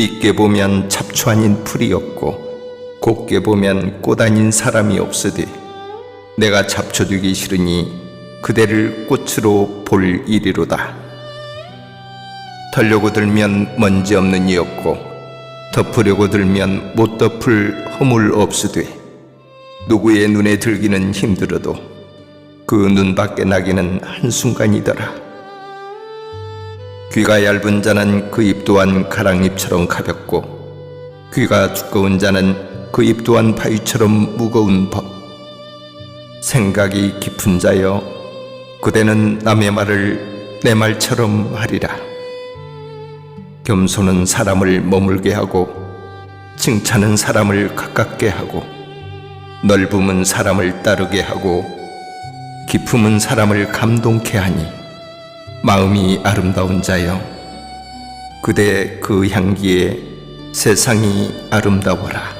밉게 보면 잡초 아닌 풀이었고 곱게 보면 꽃 아닌 사람이 없으되 내가 잡초 되기 싫으니 그대를 꽃으로 볼 이리로다. 털려고 들면 먼지 없는 이였고 덮으려고 들면 못 덮을 허물 없으되 누구의 눈에 들기는 힘들어도 그 눈 밖에 나기는 한순간이더라. 귀가 얇은 자는 그 입 또한 가랑잎처럼 가볍고 귀가 두꺼운 자는 그 입 또한 바위처럼 무거운 법. 생각이 깊은 자여 그대는 남의 말을 내 말처럼 하리라. 겸손은 사람을 머물게 하고 칭찬은 사람을 가깝게 하고 넓음은 사람을 따르게 하고 기품은 사람을 감동케 하니 마음이 아름다운 자여 그대 그 향기에 세상이 아름다워라